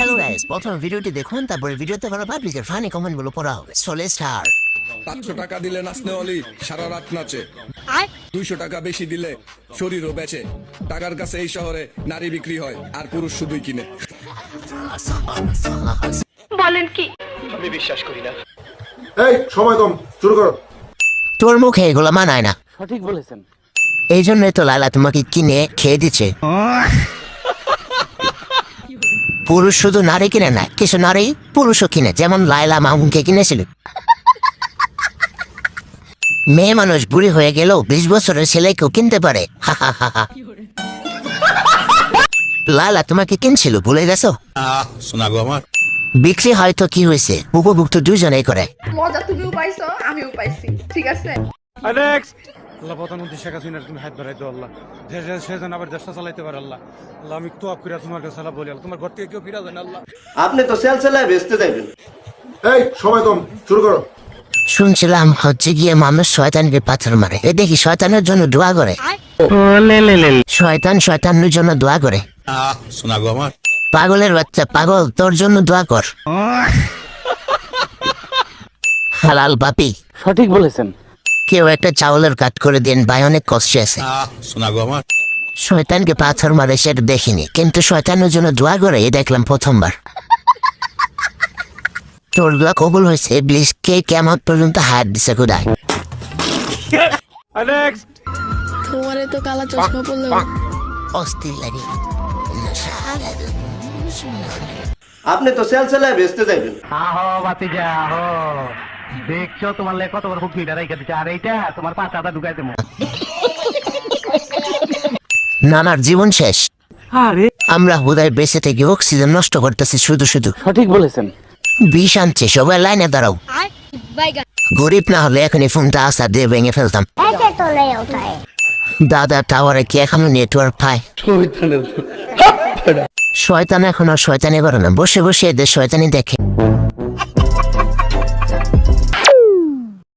Hello guys প্রথম ভিডিওটি দেখুন তারপরে ভিডিওতে কোনো পাবলিকের ফানি কমেন্টগুলো পড়া হবে সোলে স্টার পাঁচশো টাকা দিলে নাচনে অলি সারা রাত নাচে। দুইশো টাকা বেশি দিলে শরীরও বেচে। টাকার কাছে এই শহরে নারী বিক্রি হয় আর পুরুষ শুধুই কিনে। বলেন কি? আমি বিশ্বাস করি না। এই সময় কম শুরু করো। তোর মুখে এগুলো মানায় না। সঠিক বলেছেন। এই জন্যই তো লালা তোমাকে কিনে খেয়ে দিচ্ছে। পুরুষ শুধু নারী কিনে না কিছু নারী পুরুষও কিনে যেমন লাইলা মামুনকে কিনেছিল। মেয়ে মানুষ বুড়ি হয়ে গেলেও বিশ বছরের ছেলেকেও কিনতে পারে। হা হা হা হা। লালা তোমাকে কিনছিল ভুলে গেছো? শোনা আমার। বিক্রি হয়তো কি হয়েছে? উপভুক্ত দুজনেই করে। মজা তুমিও পাইছো আমিও পাইছি ঠিক আছে? আল্লাহ প্রধানমন্ত্রী শেখ হাসিনার তুমি হাত ধরাই দাও আল্লাহ। দেশে সে যেন আবার দেশটা চালাইতে পারে আল্লাহ। আল্লাহ আমি তো করে তোমার কাছে আল্লাহ বলি আল্লাহ তোমার ঘর থেকে কেউ ফিরা যায় না আল্লাহ। আপনি তো সেল সেলায় বেচতে যাবেন এই সময় কম শুরু করো। শুনছিলাম হচ্ছে গিয়ে মানুষ শয়তানকে পাথর মারে। এ দেখি শয়তানের জন্য দোয়া করে। শয়তান শয়তানের জন্য দোয়া করে। শোনা গো আমার। পাগলের বাচ্চা পাগল তোর জন্য দোয়া কর। হালাল বাপি সঠিক বলেছেন। কেউ একটা চাউলের কাট করে দিন ভাই অনেক কষ্টে আছে। শোনা গো আমার। শয়তানকে পাথর মারে সেটা দেখিনি কিন্তু শয়তানের জন্য দোয়া করে এ দেখলাম প্রথমবার। তোর দোয়া কবুল হয়েছে প্লিজ কে কেমন পর্যন্ত হাত দিছে কোথায়? তোমারে তো কালা চশমা পড়ল অস্থির লাগে। আপনি তো সেল সেলায় বেচতে যাবেন আহো বাতিজা আহো। দেখছ তোমার লে কত বড় হুকমিটা রেখে দিচ্ছে আর এইটা তোমার পাঁচাটা ঢুকাই দেবো। নানার জীবন শেষ। আরে। আমরা হুদায় বেঁচে থেকে অক্সিজেন নষ্ট করতেছি শুধু শুধু। সঠিক বলেছেন। বিষ আনছে সবাই লাইনে দাঁড়াও। গরিব না হলে এখনই ফোনটা আসা দিয়ে ভেঙে ফেলতাম। দাদা টাওয়ারে কি এখনও নেটওয়ার্ক পায়? শয়তান এখন আর শয়তানি করে না। বসে বসে এদের শয়তানি দেখে।